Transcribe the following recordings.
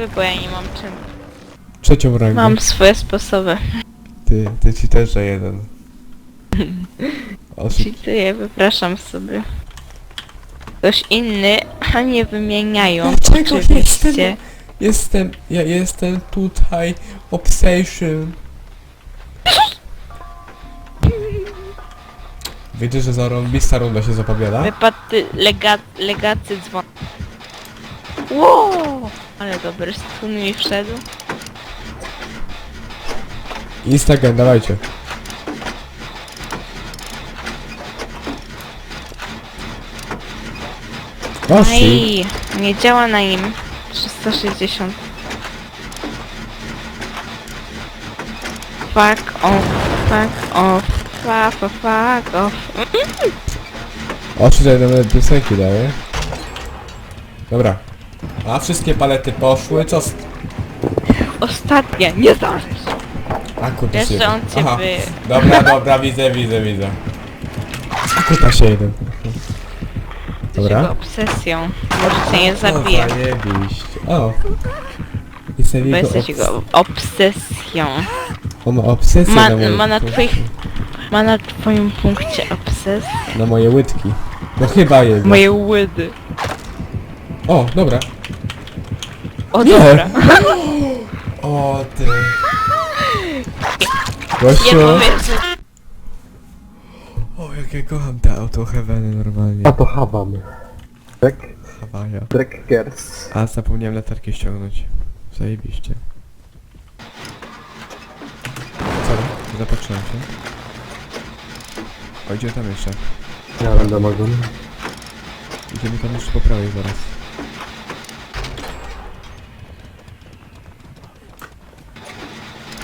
sposoby, bo ja nie mam czym. Trzecią rangę. Mam swoje sposoby. Ty, ty ci też że jeden. Osób... Cheatuję, wypraszam sobie. Ktoś inny, a nie wymieniają. Dlaczego Oczywiście. jestem- Jestem, ja jestem tutaj obsession. Wiecie, że zarąbista runda się zapowiada? Wypadł lega, legacy dzwon. Wow! Ale dobry stun mi wszedł. Instagram, dawajcie. O. Aj, nie działa na nim. 360. Fuck off, fuck off, fuck, fuck, fuck off. O, tutaj nawet piosenki daje. Dobra. A wszystkie palety poszły, co z... Ostatnia, nie zdążysz. A kurta Wiesz, się że on cię Aha. Dobra, dobra, widzę, widzę, widzę. Kurta się jeden. Dobra. Jego obsesją. Może cię nie O, zabije. zajebiście. O. Jestem Bo jego jesteś obs- jego obsesją. On ma obsesję Ma, na, moim ma na twoich... Ma na twoim punkcie obsesję. Na moje łydki. No chyba jego. Moje łydy. O, dobra. O Nie. dobra. O ty. Nie Gościu. powierzę. O, jak ja kocham te auto heaveny normalnie. A to Hawam. Drek, Hawaja. Drekkers. A, zapomniałem latarki ściągnąć. Zajebiście. Co? Zapatrzyłem się. O, idziemy tam jeszcze. Ja będę mogł. Idziemy tam jeszcze po prawej zaraz.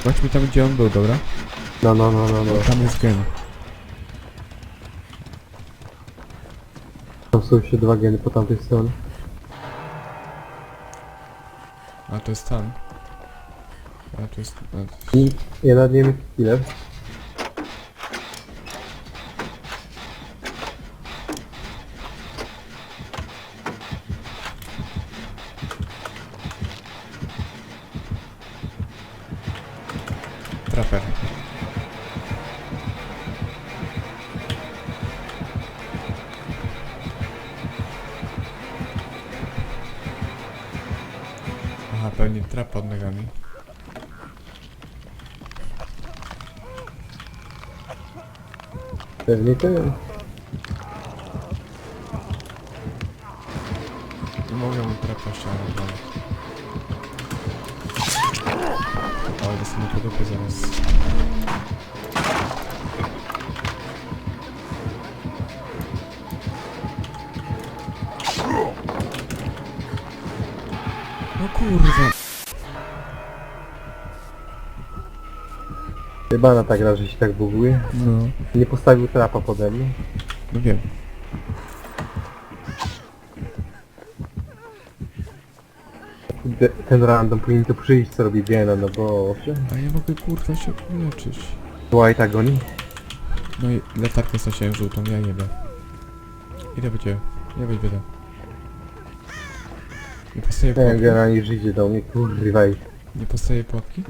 Chodźmy tam, gdzie on był, dobra? No, no, no, no, no. Tam jest gen. Tam są jeszcze dwa geny po tamtej stronie. A, to jest tam. A, to jest... A, to jest... I ja nad nim ile? Trapper. Aha, pewnie trap pod nogami. Pewnie ten. Nie mogę mu trapa nawet. Ale dostanę po dupie zaraz. No kurwa. Chyba na ta gra, że się tak buguje. No. Nie postawił trapa pode mnie. No wiem. Ten random powinien to przyjść, co robi gena, no bo... A ja mogę kurwa się leczyć. White'a goni. No i latarkę straciłem żółtą, ja nie wiem. Ile będzie? Nie być bieda. Nie postaje Ten pułapki? gena niż idzie do mnie, kurwa. i Nie postaje pułapki?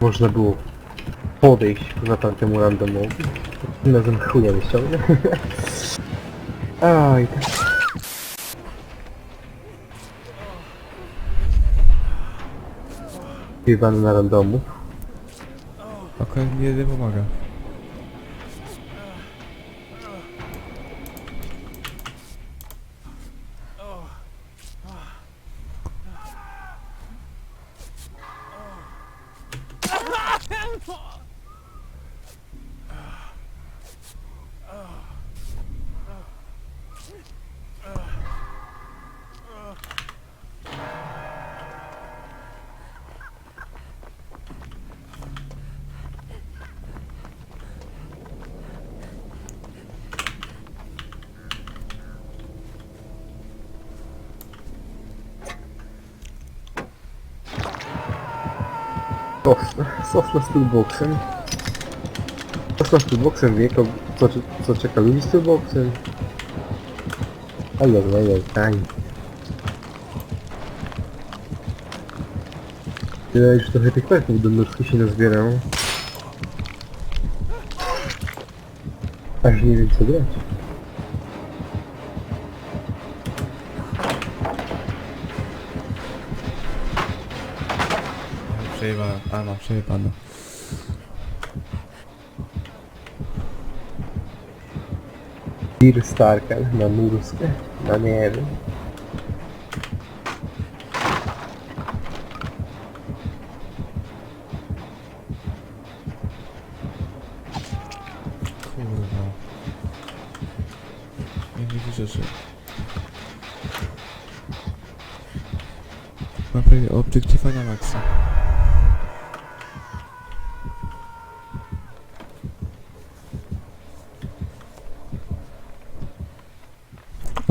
Można było podejść poza tamtemu randomowi. Razem chuja nie ściągnę. Aj, tak. Jebany na randomu. Akurat mi jeden pomaga. O, sosna z toolboxem. Sosna z toolboxem wie, co, co, co czeka ludzi z toolboxem. Ajaj, ajaj, aj. Tyle już trochę tych perków do nóżki się nazbierało. Aż nie wiem co grać. Przejebane. A no, przejebane. Dear Starker na nóżkę. No nie wiem. Kurwa. Nie widzę. Mam prawie obiektywa na maksa.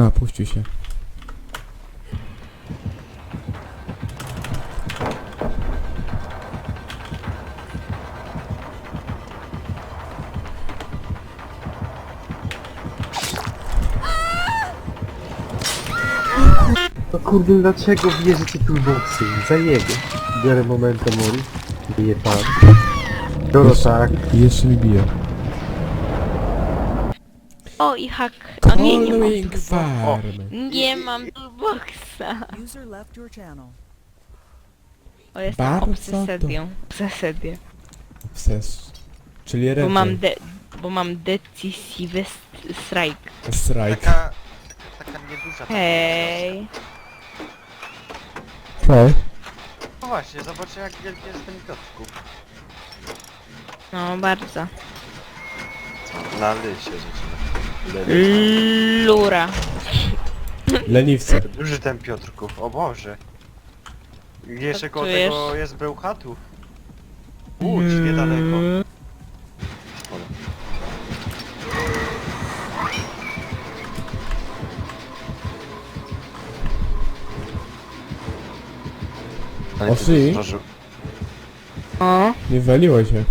A, puścił się. No kurde, dlaczego wierzycie toolboxy? Zajebie. Biorę momentum mori. Bije pan. Biorę tak. Jeszcze mi bije. O i hak. A nie, nie mam toolboxa. farm. Nie mam toolboxa. User left your channel. O, jestem Bardzo obsesedią. Obsesedię. Ses. Czyli Bo mam de... Bo mam decisive st- strike. Strike. Taka, taka nieduża. Hej. Hej. No właśnie, zobaczcie jak wielki jest ten Piotrków. No, bardzo. Na ly się zaczyna. Lura. Leniwce. Duży ten Piotrków, o Boże. Jeszcze koło tego jest Bełchatów. Łódź, niedaleko. Ale O, ty si. zdążył- O. Nie waliło się.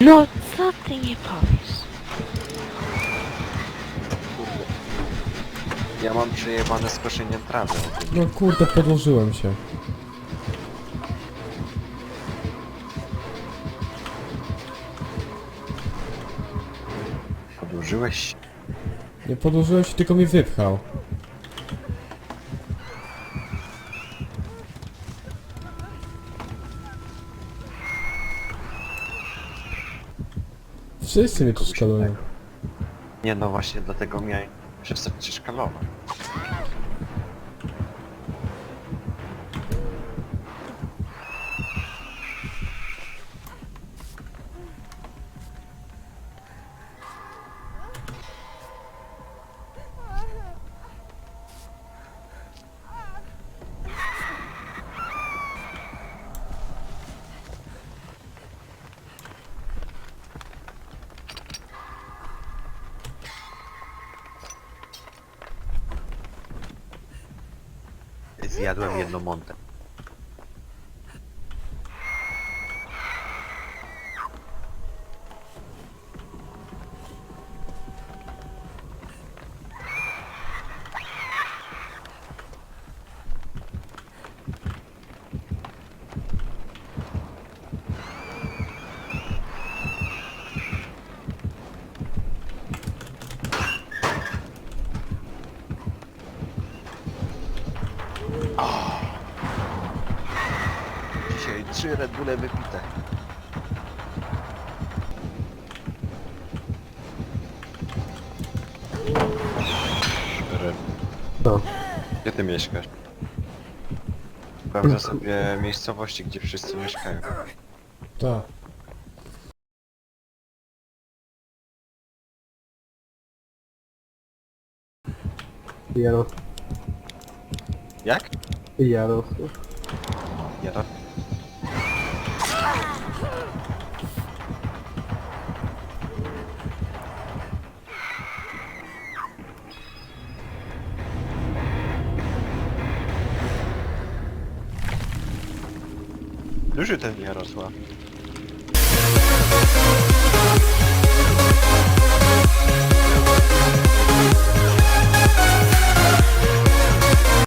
No, co ty nie powiesz? Kurde. Ja mam przejebane z koszeniem trawy. No kurde, podłożyłem się. Podłużyłeś? Nie podłożyłem się, tylko mi wypchał. Wszyscy mnie tu szkalują. Nie no właśnie, dlatego miałem przestać cię szkalować. decía durmiendo monta. Dzisiaj trzy Red Bulle wypite. Red. No. Gdzie ty mieszkasz? Sprawdzę sobie miejscowości, gdzie wszyscy mieszkają. Tak. Jarosław. Jak? Jarosław. Ja Duży ten Jarosław.